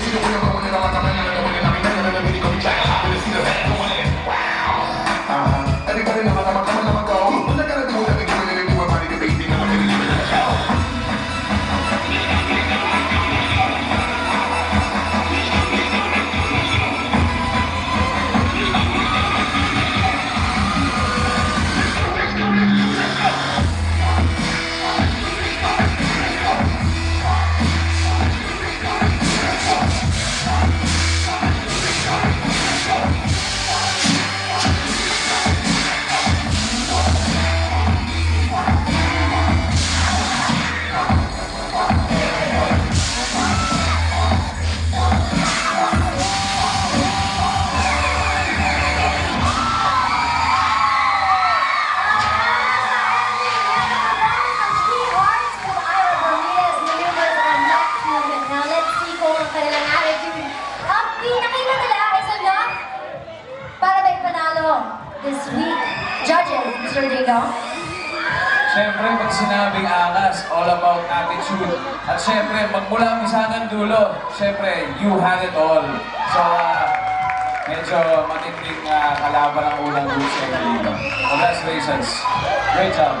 Thank you. This week. Judges, Mr. Diego. Siyempre, pag sinabing angas, all about attitude. At siyempre, magmula umpisa hanggang dulo, siyempre, you had it all. So, ah, medyo matinding ah, kalaban ang unang group sa. Congratulations. Great job.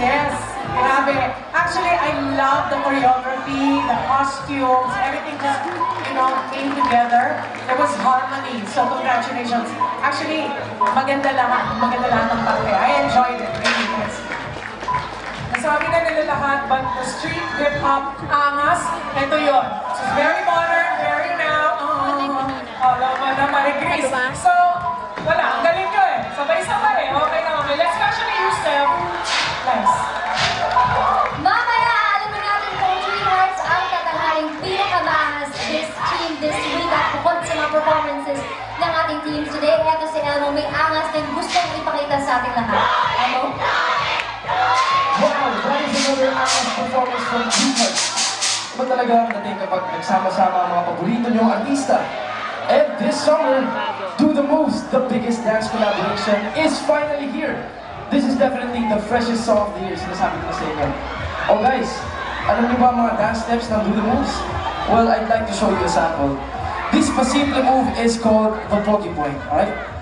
Yes, grabe. Actually, I love the choreography, the costumes, everything just, you know, came together. There was harmony, so congratulations. Actually, maganda lahat, maganda lahat ng parte. I enjoyed it, really, guys. Nasabi na nila lahat, but the street hip-hop angas, ito yon. So, it's very si Elmo may angas din gustong ipakita sa ating lahat. Elmo? Wow, that is another angas performance from Dreamers. Iba talaga ang dating kapag nagsama-sama ang mga paborito niyong artista. And this summer, Do The Moves, the biggest dance collaboration, is finally here. This is definitely the freshest song of the year, sinasabi ko sa inyo. Oh guys, alam niyo ba ang mga dance steps ng Do The Moves? Well, I'd like to show you a sample. This pasimple move is called the Point, alright?